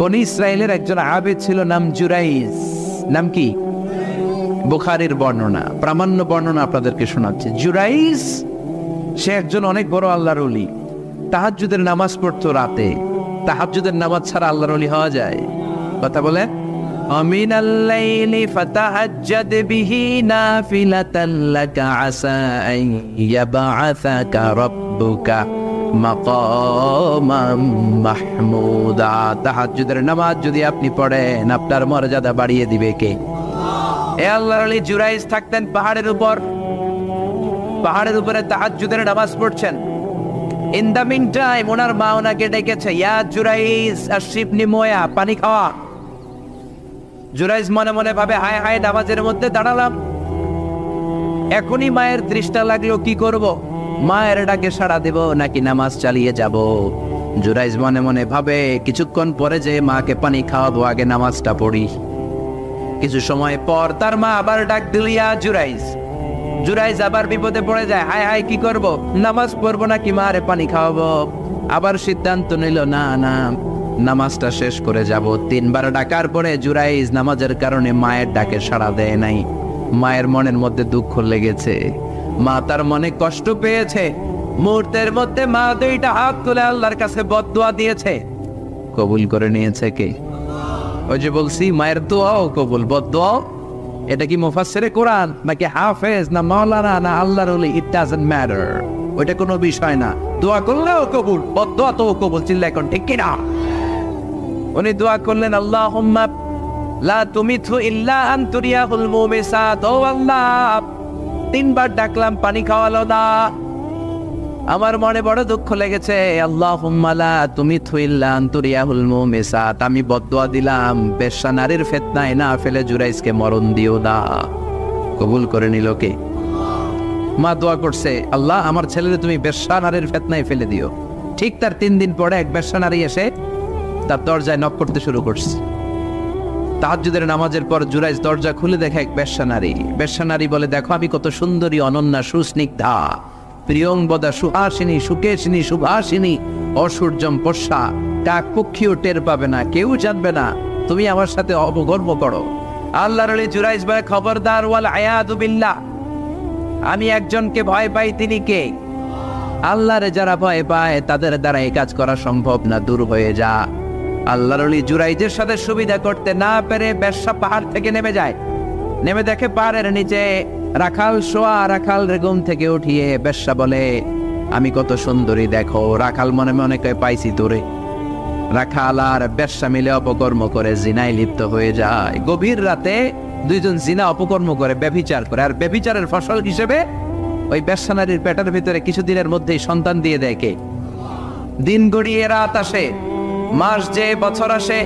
বনি ইসরায়েলের একজন আবেদ ছিল, নাম জুরাইজ নাম কি? বুখারির বর্ণনা। প্রামাণ্য বর্ণনা আপনাদেরকে শোনাচ্ছে। জুরাইজ সে একজন অনেক বড় আল্লাহর অলি তাহাজ্জুদের নামাজ পড়তো রাতে। তাহাজ্জুদের নামাজ ছাড়া আল্লাহর অলি হওয়া যায়। কথা বলে অমিন আল্লাইলি ফাতাহাজ্জাদ বিহি নাফিলাতান লাকা আসা আন ইয়াবআসাকা রাব্বুকা। মাহমুদা। তাহাজ্জুদের নামাজ যদি আপনি পড়েন মর্যাদা বাড়িয়ে দিবে কে? জুরাইজ থাকতেন পাহাড়ের উপর। পাহাড়ের নামাজ পড়ছেন। ইন মিন টাইম ওনার মা ওনাকে ডেকেছে, ইয়া আর শিবনি পানি খাওয়া। জুরাইজ মনে মনে ভাবে, হায় হায়, নামাজের মধ্যে দাঁড়ালাম। এখনই মায়ের দৃষ্টা লাগল, কি করব? মায়ের ডাকে সাড়া দেব, নাকি নামাজ চালিয়ে যাব? জুরাইজ মনে মনে ভাবে, কিছুক্ষণ পরে যে মাকে পানি খাওয়াবো, আগে নামাজটা পড়ি। কিছু সময় পর তার মা আবার ডাক দিলিয়া জুরাইজ। জুরাইজ আবার বিপদে পড়ে যায়, হায় হায়, কি করব? নামাজ পড়ব নাকি মারে পানি খাওয়াবো? আবার সিদ্ধান্ত নিল, না না, নামাজটা শেষ করে যাব। তিনবার ডাকার পরে জুরাইজ নামাজের কারণে মায়ের ডাকে সাড়া দেয় নাই। মায়ের মনের মধ্যে দুঃখ লেগেছে। মা তার মনে কষ্ট পেয়েছে। মুহূর্তের মধ্যে মা দুইটা হাত তুলে আল্লাহর কাছে বদদোয়া দিয়েছে। কবুল করে নিয়েছে কে? ওই যে বলছি, মায়ের দোয়াও কবুল বদোয়াও এটা কি মুফাসসিরে কোরআন, নাকি হাফেজ, না মাওলানা, না আল্লাহর ওলি? ইট ডাজন্ট ম্যাটার ওইটা কোনো বিষয় না। দোয়া করলেও কবুল বদোয়া তো কবুল, চিল্লা এখন, ঠিক কিনা? উনি দোয়া করলেন, আল্লাহুম্মা লা তুমিথু ইল্লা আন তুরিয়াহুল মুমিসাত, ও আল্লাহ তিনবার ডাকলাম, পানি খাওয়ালো না আমার মনে বড় দুঃখ লেগেছে। আল্লাহ হুম্মালা তুমি আমি বদদোয়া দিলাম নারীর ফেতনায় না ফেলে জুরাইজকে মরণ দিও না। কবুল করে নিল কে? মা দোয়া করছে, আল্লাহ, আমার ছেলেরে তুমি বেশ্যা নারীর ফেতনায় ফেলে দিও। ঠিক তার তিন দিন পরে এক বেশ্যা নারী এসে তার দরজায় নক করতে শুরু করছে। তাহাজ্জুদের নামাজের পর জুরাইজ দরজা খুলে দেখে এক বেশ্যা নারী। বেশ্যা নারী বলে, দেখো আমি কত সুন্দরী, অনন্যা, সুস্নিগ্ধা। প্রিয়ংবদা সুহাসিনী সুকেশিনী সুভাসিনী অসূর্যম পোষা কাক পক্ষীও টের পাবে না, কেউ জানবে না। তুমি আমার সাথে অবগর্ব করো। আল্লাহর আলী জুরাইজ ভাই খবরদার, ওয়াল আয়াদু বিল্লাহ। আমি একজনকে ভয় পাই, তিনি কে? আল্লাহরে যারা ভয় পায়, তাদের দ্বারা এই কাজ করা সম্ভব না, দূর হয়ে যা। আল্লাহর আলী জুরাইজের সাথে সুবিধা করতে না পেরে ব্যবসা পাহাড় থেকে নেমে যায়। নেমে দেখে পাহাড়ের নিচে রাখাল শোয়া রাখাল রেগুম থেকে উঠিয়ে বেশ্যা বলে, আমি কত সুন্দরী দেখো, রাখাল মনে মনে পাইছি তোরে। রাখাল আর বেশ্যা মিলে অপকর্ম করে জিনায় লিপ্ত হয়ে যায়। গভীর রাতে দুইজন জিনা অপকর্ম করে ব্যভিচার করে, আর ব্যভিচারের ফসল হিসেবে ওই বেশ্যা নারীর পেটের ভিতরে কিছুদিনের মধ্যেই সন্তান দিয়ে দেয় কে? দিন গড়িয়ে রাত আসে। মাস যে বছর আসে